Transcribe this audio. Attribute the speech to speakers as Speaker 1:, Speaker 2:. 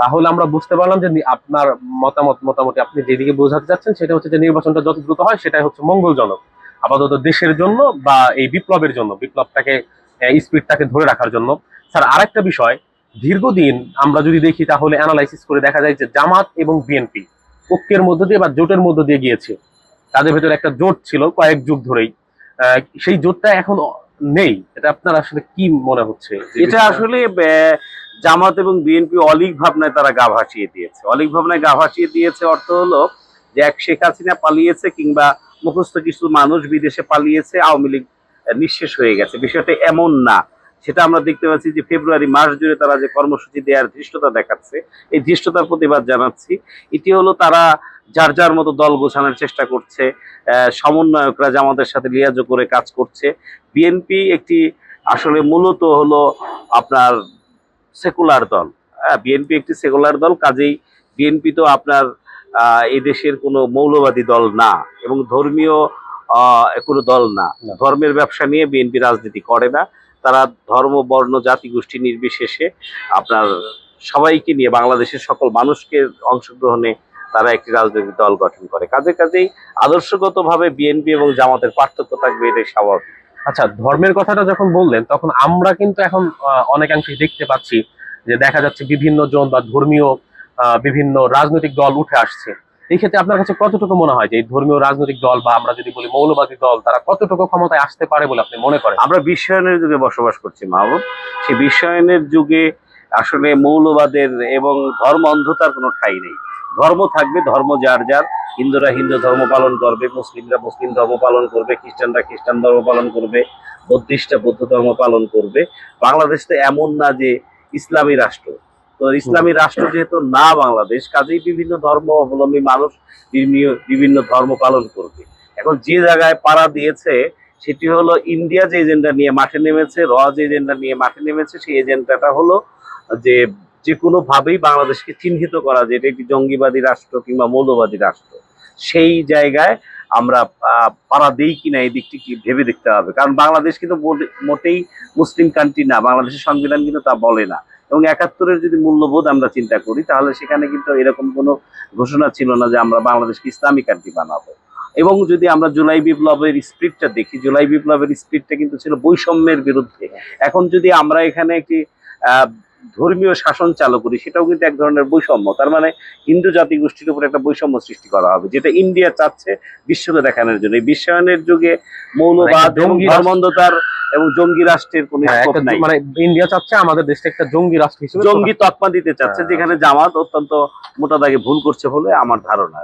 Speaker 1: তাহলে আমরা বুঝতে পারলাম যে আপনার মতামত মোটামুটি আপনি যেদিকে বোঝাতে চাচ্ছেন সেটা হচ্ছে যে নির্বাচনটা যত দ্রুত হয় সেটাই হচ্ছে মঙ্গলজনক। আপাতত দেশের জন্য বা এই বিপ্লবের জন্য, বিপ্লবটাকে স্পিডটাকে ধরে রাখার জন্য। স্যার, আরেকটা বিষয়, দীর্ঘদিন আমরা যদি দেখি তাহলে অ্যানালাইসিস করে দেখা যায় যে জামাত এবং বিএনপি ঐক্যের মধ্য দিয়ে বা জোটের মধ্য দিয়ে গিয়েছে। তাদের ভেতরে একটা জোট ছিল কয়েক যুগ ধরেই। সেই জোটটা এখন নেই। এটা আপনার আসলে কি মনে হচ্ছে?
Speaker 2: এটা আসলে জামাত এবং বিএনপি অলিক ভাবনায় তারা গা ভাসিয়ে দিয়েছে। অলিক ভাবনায় গা ভাসিয়ে দিয়েছে অর্থ হলো যে এক শেখ হাসিনা পালিয়েছে কিংবা মুখস্থ কিছু মানুষ বিদেশে পালিয়েছে, আওয়ামী লীগ নিঃশেষ হয়ে গেছে। বিষয়টা এমন না। সেটা আমরা দেখতে পাচ্ছি যে ফেব্রুয়ারি মাস জুড়ে তারা যে কর্মসূচি দেওয়ার ধৃষ্টতা দেখাচ্ছে, এই ধৃষ্টতার প্রতিবাদ জানাচ্ছি। এটি হলো তারা যার যার মতো দল গোছানোর চেষ্টা করছে সমন্বয়করা জামাতের সাথে লিয়াজো করে কাজ করছে। বিএনপি একটি আসলে মূলত হলো আপনার সেকুলার দল। হ্যাঁ বিএনপি একটি সেকুলার দল কাজেই বিএনপি তো আপনার আহ, এই দেশের কোনো মৌলবাদী দল না এবং ধর্মীয় আহ, কোনো দল না।
Speaker 1: না।
Speaker 2: ধর্মের ব্যবসা নিয়ে বিএনপি রাজনীতি করে না। তারা ধর্ম বর্ণ জাতি গোষ্ঠী নির্বিশেষে আপনার সবাইকে নিয়ে বাংলাদেশের সকল মানুষকে অংশগ্রহণে তারা একটি রাজনৈতিক দল গঠন করে। কাজে কাজেই আদর্শগতভাবে বিএনপি এবং জামাতের পার্থক্য থাকবে এটাই স্বাভাবিক।
Speaker 1: আচ্ছা ধর্মের কথাটা যখন বললেন তখন আমরা কিন্তু এখন আহ, অনেকাংশেই দেখতে পাচ্ছি যে দেখা যাচ্ছে বিভিন্ন জন বা ধর্মীয় বিভিন্ন রাজনৈতিক দল উঠে আসছে। এই ক্ষেত্রে আপনার কাছে কতটুকু মনে হয় যে এই ধর্মীয় রাজনৈতিক দল বা আমরা যদি বলি মৌলবাদী দল তারা কতটুকু ক্ষমতায় আসতে পারে বলে আপনি মনে করেন?
Speaker 2: আমরা বিশ্বায়নের যুগে বসবাস করছি মাহবুব সেই বিশ্বায়নের যুগে আসলে মৌলবাদের এবং ধর্ম অন্ধতার কোনো ঠাই নেই। ধর্ম থাকবে, ধর্ম যার যার। হিন্দুরা হিন্দু ধর্ম পালন করবে, মুসলিমরা মুসলিম ধর্ম পালন করবে, খ্রিস্টানরা খ্রিস্টান ধর্ম পালন করবে, বৌদ্ধিস্টরা বৌদ্ধ ধর্ম পালন করবে। বাংলাদেশ তো এমন না যে ইসলামী রাষ্ট্র। তো ইসলামী রাষ্ট্র যেহেতু না বাংলাদেশ, কাজেই বিভিন্ন ধর্ম অবলম্বী মানুষ বিভিন্ন ধর্ম পালন করবে। এখন যে জায়গায় পাড়া দিয়েছে, সেটি হলো ইন্ডিয়া যে এজেন্ডা নিয়ে মাঠে নেমেছে র যে এজেন্ডা নিয়ে মাঠে নেমেছে, সেই এজেন্ডাটা হলো যে যে কোনো ভাবেই বাংলাদেশকে চিহ্নিত করা যে এটা একটি জঙ্গিবাদী রাষ্ট্র কিংবা মৌলবাদী রাষ্ট্র, সেই জায়গায় আমরা পাড়া দিই কিনা এই দিকটি কি ভেবে দেখতে হবে। কারণ বাংলাদেশ কিন্তু মোটেই মুসলিম কান্ট্রি না, বাংলাদেশের সংবিধান কিন্তু তা বলে না। এবং একাত্তরের যদি মূল্যবোধ আমরা চিন্তা করি, তাহলে সেখানে কিন্তু এরকম কোনো ঘোষণা ছিল না যে আমরা বাংলাদেশকে ইসলামী কান্ট্রি বানাবো। এবং যদি আমরা জুলাই বিপ্লবের স্পিডটা দেখি, জুলাই বিপ্লবের স্পিডটা কিন্তু ছিল বৈষম্যের বিরুদ্ধে। এখন যদি আমরা এখানে একটি ধর্মীয় শাসন চালু করি সেটাও কিন্তু এক ধরনের বৈষম্য তার মানে হিন্দু জাতি গোষ্ঠীর উপর একটা বৈষম্য সৃষ্টি করা হবে যেটা ইন্ডিয়া চাচ্ছে বিশ্বকে দেখানোর জন্য এই বিশ্বায়নের যুগে মৌলবাদ এবং
Speaker 1: জঙ্গি রাষ্ট্র-
Speaker 2: এবং জঙ্গি রাষ্ট্রের কোনো
Speaker 1: হ্যাঁ, মানে ইন্ডিয়া চাচ্ছে আমাদের দেশটা একটা জঙ্গি রাষ্ট্র হিসেবে
Speaker 2: জঙ্গি তকমা দিতে চাচ্ছে
Speaker 1: হ্যাঁ।
Speaker 2: যেখানে জামাত অত্যন্ত মোটা দাগে ভুল করছে বলে আমার ধারণা।